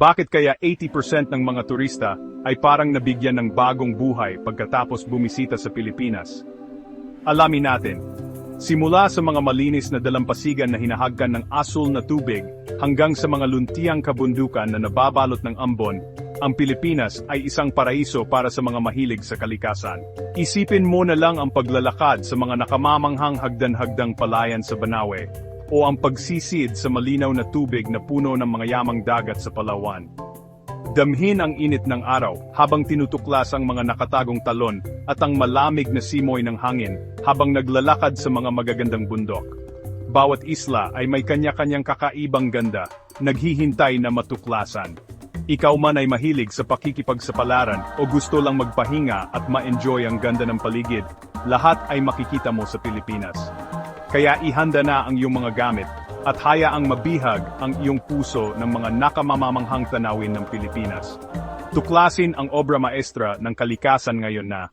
Bakit kaya 80% ng mga turista ay parang nabigyan ng bagong buhay pagkatapos bumisita sa Pilipinas? Alamin natin. Simula sa mga malinis na dalampasigan na hinahagkan ng asul na tubig hanggang sa mga luntiang kabundukan na nababalot ng ambon, ang Pilipinas ay isang paraiso para sa mga mahilig sa kalikasan. Isipin mo na lang ang paglalakad sa mga nakamamanghang hagdan-hagdang palayan sa Banawe o ang pagsisid sa malinaw na tubig na puno ng mga yamang dagat sa Palawan. Damhin ang init ng araw habang tinutuklas ang mga nakatagong talon at ang malamig na simoy ng hangin habang naglalakad sa mga magagandang bundok. Bawat isla ay may kanya-kanyang kakaibang ganda, naghihintay na matuklasan. Ikaw man ay mahilig sa pakikipagsapalaran o gusto lang magpahinga at ma-enjoy ang ganda ng paligid, lahat ay makikita mo sa Pilipinas. Kaya ihanda na ang iyong mga gamit at hayaang mabihag ang iyong puso ng mga nakamamamanghang tanawin ng Pilipinas. Tuklasin ang obra maestra ng kalikasan ngayon na